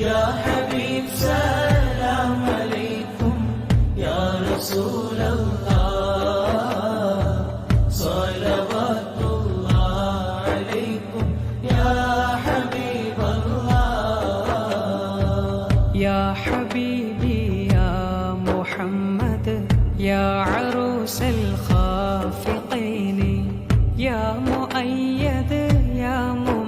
يا حبيب سلام عليكم يا رسول الله. صلوات الله عليكم يا حبيب الله. يا حبيبي يا محمد يا عروس الخافقين يا مؤيد يا مؤيد